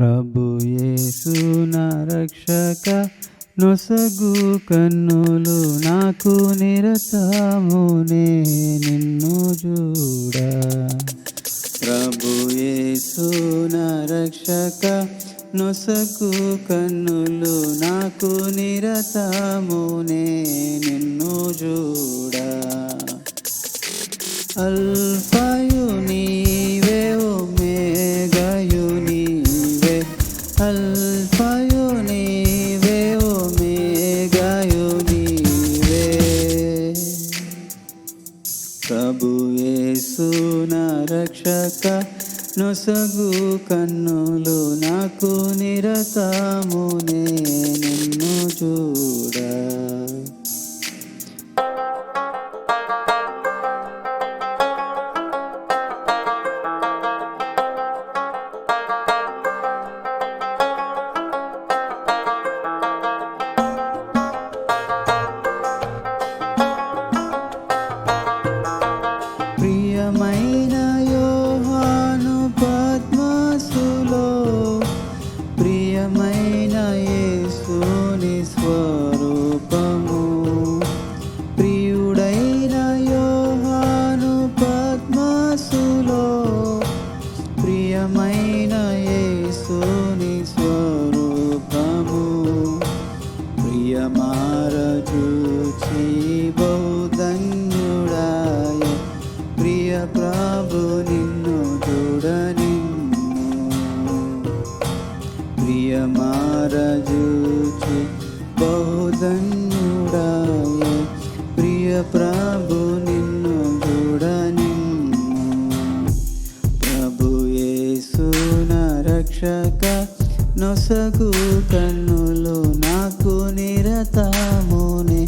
ప్రభు యేసు నా రక్షక నొసగు కన్నులు నాకు నిరతమునే నిన్ను చూడ. ప్రభు యేసు నా రక్షక నొసగు కన్నులు నాకు నిరతమునే నిన్ను చూడ. అల్ఫా అల్ఫాయు నీవే ఒమేగాయు నీవే. ప్రభు యేసు రక్షక నొసగు కన్నులు నాకు నిరతమునే నిన్ను చూ ప్రియమైన యేసుని స్వరూపము ప్రియమారజూచి బౌధన్యుడాయ ప్రియ ప్రభు నిన్ను చూడని నిన్ను ప్రియమారజూచి బౌద్ధన్యుడాయ ప్రియ ప్ర రక్షక నొసగు కన్నులు నాకు నిరతమునే.